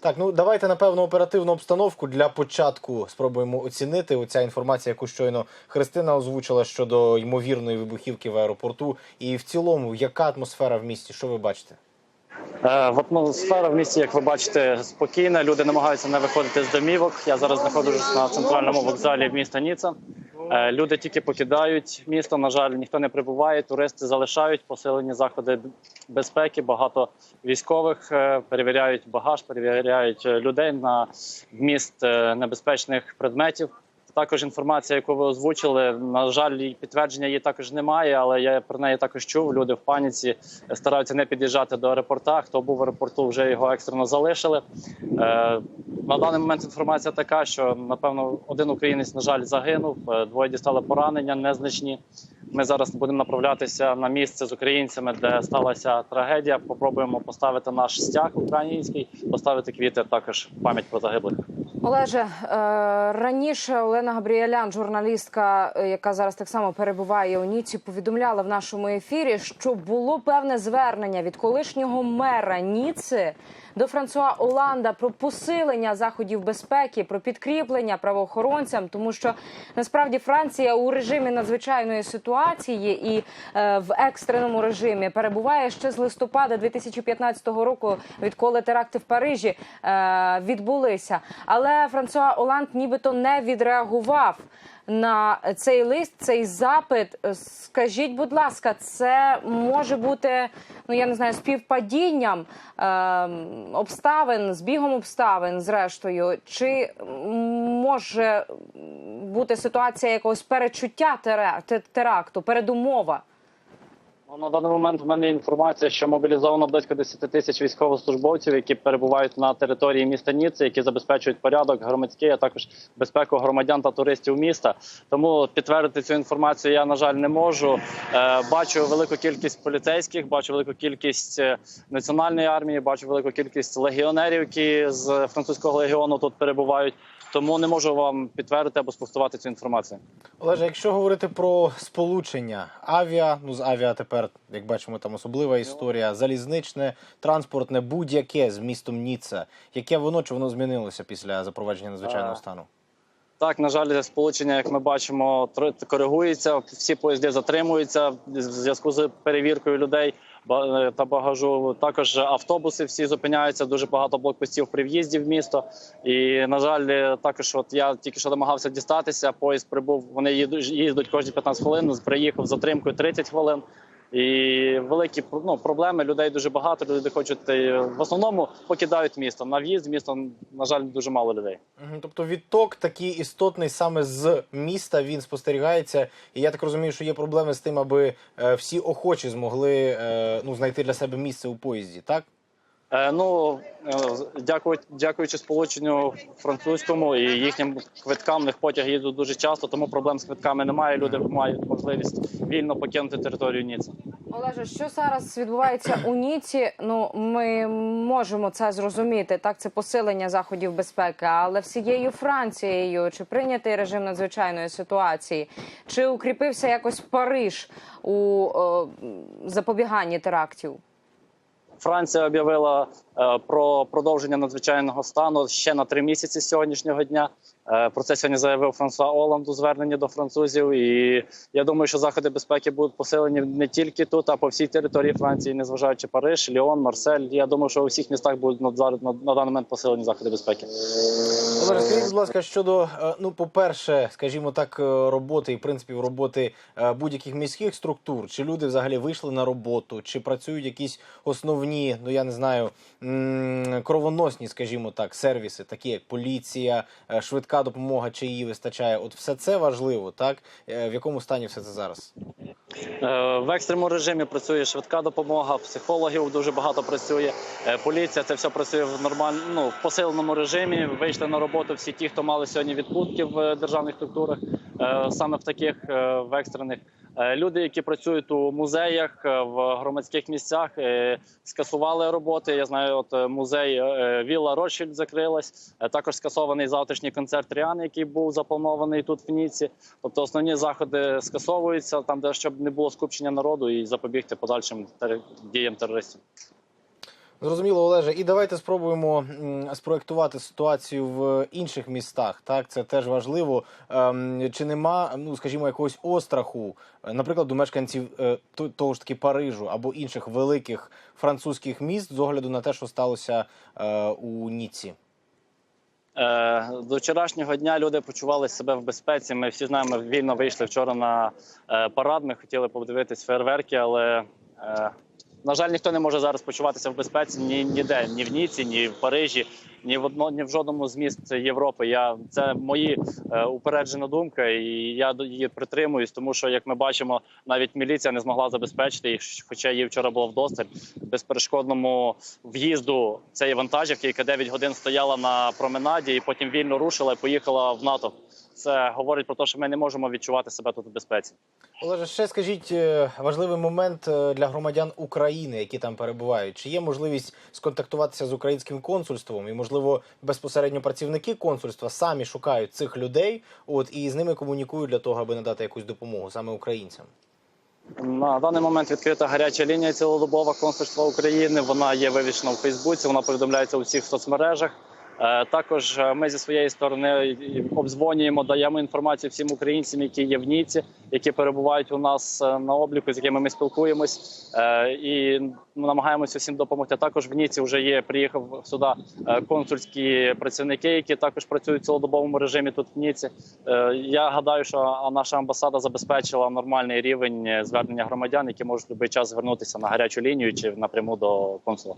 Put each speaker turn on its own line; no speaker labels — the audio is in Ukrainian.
Так, ну давайте напевно оперативну обстановку для початку спробуємо оцінити. Оця інформація, яку щойно Христина озвучила щодо ймовірної вибухівки в аеропорту. І в цілому, яка атмосфера в місті? Що ви бачите?
Е, В атмосфера в місті, як ви бачите, спокійна. Люди намагаються не виходити з домівок. Я зараз знаходжусь на центральному вокзалі міста Ніца. Е, Люди тільки покидають місто. На жаль, ніхто не прибуває. Туристи залишають посилені заходи безпеки. Багато військових е, перевіряють багаж, перевіряють людей на вміст небезпечних предметів. Також інформація, яку ви озвучили, на жаль, підтвердження її також немає, але я про неї також чув. Люди в паніці стараються не під'їжджати до аеропорта. Хто був в аеропорту, вже його екстрено залишили. Е, на даний момент інформація така, що напевно один українець, на жаль, загинув. е, Двоє дістали поранення незначні. Ми зараз будемо направлятися на місце з українцями, де сталася трагедія. Попробуємо поставити наш стяг український, поставити квіти також пам'ять про загиблих.
Олеже, е, раніше Олена Габріелян, журналістка, е, яка зараз так само перебуває у Ніці, повідомляла в нашому ефірі, що було певне звернення від колишнього мера Ніци до Франсуа Оланда про посилення заходів безпеки, про підкріплення правоохоронцям, тому що насправді Франція у режимі надзвичайної ситуації і е, в екстреному режимі перебуває ще з листопада 2015 року, відколи теракти в Парижі е, відбулися. Але Франсуа Оланд нібито не відреагував на цей лист, цей запит. Скажіть, будь ласка, це може бути ну я не знаю співпадінням е, обставин, збігом обставин, зрештою, чи може бути ситуація якогось перечуття тера- теракту, передумова?
Ну, На даний момент в мене інформація, що мобілізовано близько 10 тисяч військовослужбовців, які перебувають на території міста Ніци, які забезпечують порядок громадський, а також безпеку громадян та туристів міста. Тому підтвердити цю інформацію я на жаль не можу. Е, Бачу велику кількість поліцейських, бачу велику кількість е, національної армії, бачу велику кількість легіонерів, які з французького легіону тут перебувають. Тому не можу вам підтвердити або спростувати цю інформацію.
Олеже, якщо говорити про сполучення авіа, ну з авіа тепер, як бачимо, там особлива історія, залізничне, транспортне, будь-яке з містом Ніцца. Яке воно чи воно змінилося після запровадження надзвичайного стану?
Так, на жаль, сполучення, як ми бачимо, коригується. Всі поїзди затримуються в зв'язку з перевіркою людей ба- та багажу. Також автобуси всі зупиняються. Дуже багато блокпостів при в'їзді в місто. І на жаль, також от я тільки що намагався дістатися. Поїзд прибув. Вони їздять кожні 15 хвилин. Приїхав затримкою 30 хвилин. І великі ну, проблеми людей дуже багато. Люди хочуть е, в основному покидають місто. На в'їзд в місто на жаль дуже мало людей.
Тобто відток такий істотний саме з міста він спостерігається, і я так розумію, що є проблеми з тим, аби е, всі охочі змогли е, ну знайти для себе місце у поїзді, так?
Е, ну е, дякую, дякуючи сполученню французькому і їхнім квиткам, в них потяги їдуть дуже часто, тому проблем з квитками немає. Люди мають можливість вільно покинути територію Ніци.
Олеже, що зараз відбувається у Ніці? Ну ми можемо це зрозуміти. Так, це посилення заходів безпеки, але всією Францією чи прийнятий режим надзвичайної ситуації, чи укріпився якось Париж у е, запобіганні терактів?
Франція об'явила е, про продовження надзвичайного стану ще на три місяці з сьогоднішнього дня. Е, про це сьогодні заявив Франсуа Оланд у зверненні до французів. І я думаю, що заходи безпеки будуть посилені не тільки тут, а по всій території Франції, незважаючи Париж, Ліон, Марсель. Я думаю, що у всіх містах будуть на, даний момент посилені заходи безпеки.
Олеже, скажіть, будь ласка, щодо е, ну, по-перше, скажімо так, е, роботи і принципів роботи е, будь-яких міських структур, чи люди взагалі вийшли на роботу, чи працюють якісь основні, ну я не знаю, кровоносні, скажімо так, сервіси, такі як поліція, е, швидка допомога, чи її вистачає. От все це важливо, так? Е, В якому стані все це зараз?
Е, В екстреному режимі працює швидка допомога, психологів дуже багато працює. Е, Поліція це все працює в нормальному ну, посиленому режимі. Вийшли на роботу всі ті, хто мали сьогодні відпустки в е, державних структурах, саме в таких е, в екстрених. Е, Люди, які працюють у музеях е, в громадських місцях, е, скасували роботи. Я знаю, от е, музей е, Вілла Ротшильд закрилась. Е, Також скасований завтрашній концерт Ріан, який був запланований тут в Ніці. Тобто основні заходи скасовуються там, де щоб не було скупчення народу і запобігти подальшим діям терористів.
Зрозуміло, Олеже. І давайте спробуємо спроектувати ситуацію в інших містах. Так, це теж важливо. Ем, Чи нема, ну скажімо, якогось остраху, е, наприклад, у мешканців е, того ж таки Парижу або інших великих французьких міст з огляду на те, що сталося е, у Ніці?
До вчорашнього дня люди почували себе в безпеці. Ми всі знаємо, вільно вийшли вчора на парад. Ми хотіли подивитись фейерверки, але на жаль, ніхто не може зараз почуватися в безпеці ні ніде, ні в Ніці, ні в Парижі, ні в одно, ні в жодному з міст Європи. Я це мої е, упереджена думка, і я її притримуюсь, тому що як ми бачимо, навіть міліція не змогла забезпечити їх, хоча її вчора було вдосталь безперешкодному в'їзду цієї вантажівки, яка 9 годин стояла на променаді, і потім вільно рушила і поїхала в НАТО. Це говорить про те, що ми не можемо відчувати себе тут у безпеці.
Олеже, ще скажіть е, важливий момент е, для громадян України, які там перебувають. Чи є можливість сконтактуватися з українським консульством, і можливо безпосередньо працівники консульства самі шукають цих людей, от і з ними комунікують для того, аби надати якусь допомогу саме українцям?
На даний момент відкрита гаряча лінія цілодобова консульства України. Вона є вивішена у Фейсбуці. Вона повідомляється у всіх соцмережах. Е, Також е, ми зі своєї сторони обдзвонюємо, даємо інформацію всім українцям, які є в Ніці, які перебувають у нас е, на обліку, з якими ми спілкуємось, і намагаємося всім допомогти. Також в Ніці вже є приїхав сюди консульські працівники, які також працюють в цілодобовому режимі тут в Ніці. Я гадаю, що наша амбасада забезпечила нормальний рівень звернення громадян, які можуть в будь-який час звернутися на гарячу лінію чи напряму до консула.